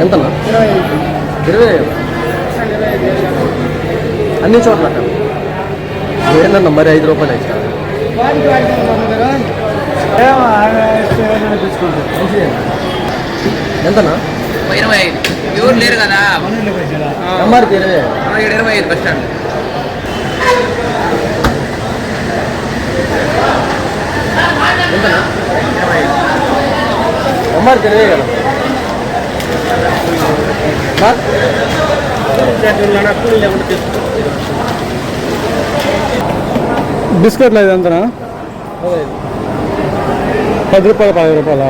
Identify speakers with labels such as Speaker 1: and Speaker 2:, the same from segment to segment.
Speaker 1: ఎంతన్నా
Speaker 2: ఇరవై. ఐదు.
Speaker 1: అన్ని చోట్ల ఏంటన్నా మరి ఐదు రూపాయలు
Speaker 2: తీసుకుంటారు.
Speaker 1: ఎంతనా?
Speaker 3: ఇరవై ఐదు. ఎవరు లేరు కదా?
Speaker 1: ఎంఆర్పి ఇరవై
Speaker 3: ఇరవై. ఐదు బస్ స్టాండ్.
Speaker 1: ఎంతనా? ఎంఆర్పి ఇరవై కదా?
Speaker 4: బిస్కెట్లు ఎంతనా
Speaker 1: ఇరవై ఐదు
Speaker 4: పది రూపాయలు పది రూపాయలా?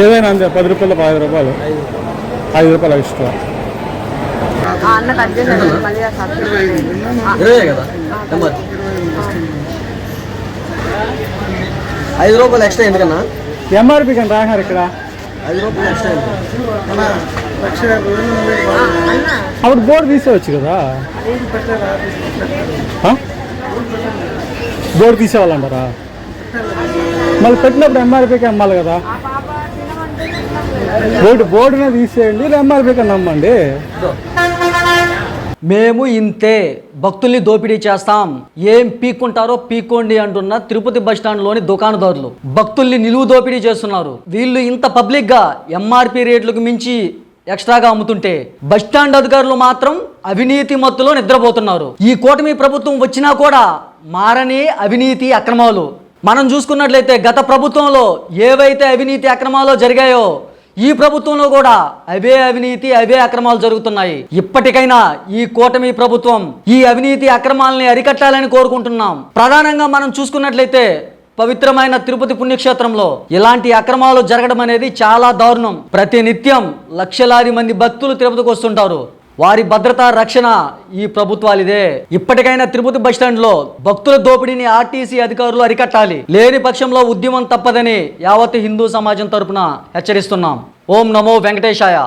Speaker 4: ఏదైనా అంతే పది రూపాయలు పది రూపాయలు. ఐదు రూపాయలు
Speaker 1: ఎంఆర్పి ఐదు రూపాయలు ఎక్స్ట్రా ఎందుకన్నా?
Speaker 4: ఎంఆర్పి కానీ రాశారు ఇక్కడ? అప్పుడు బోర్డు తీసేవచ్చు కదా? బోర్డు తీసేవాళ్ళంటారా? మళ్ళీ పెట్టినప్పుడు ఎంఆర్పీకి అమ్మాలి కదా. బోర్డు బోర్డునే తీసేయండి ఎంఆర్పీకి నమ్మండి.
Speaker 5: మేము ఇంతే భక్తుల్ని దోపిడీ చేస్తాం. ఏం పీక్కుంటారో పీక్కోండి అంటున్న తిరుపతి బస్టాండ్లోని దుకాణదారులు. భక్తుల్ని నిలువు దోపిడీ చేస్తున్నారు. వీళ్ళు ఇంత పబ్లిక్గా ఎంఆర్పి రేట్లకు మించి ఎక్స్ట్రాగా అమ్ముతుంటే బస్టాండ్ అధికారులు మాత్రం అవినీతి మత్తులో నిద్రపోతున్నారు. ఈ కూటమి ప్రభుత్వం వచ్చినా కూడా మారని అవినీతి అక్రమాలు. మనం చూసుకున్నట్లయితే గత ప్రభుత్వంలో ఏవైతే అవినీతి అక్రమాలు జరిగాయో ఈ ప్రభుత్వంలో కూడా అవే అవినీతి అవే అక్రమాలు జరుగుతున్నాయి. ఇప్పటికైనా ఈ కూటమి ప్రభుత్వం ఈ అవినీతి అక్రమాలని అరికట్టాలని కోరుకుంటున్నాం. ప్రధానంగా మనం చూసుకున్నట్లయితే పవిత్రమైన తిరుపతి పుణ్యక్షేత్రంలో ఇలాంటి అక్రమాలు జరగడం అనేది చాలా దారుణం. ప్రతి నిత్యం లక్షలాది మంది భక్తులు తిరుపతికి వస్తుంటారు. వారి భద్రత రక్షణ ఈ ప్రభుత్వాలిదే. ఇప్పటికైనా తిరుపతి బస్టాండ్లో భక్తుల దోపిడీని ఆర్టీసీ అధికారులు అరికట్టాలి. లేని పక్షంలో ఉద్యమం తప్పదని యావత్ హిందూ సమాజం తరపున హెచ్చరిస్తున్నాం. ఓం నమో వెంకటేశాయ.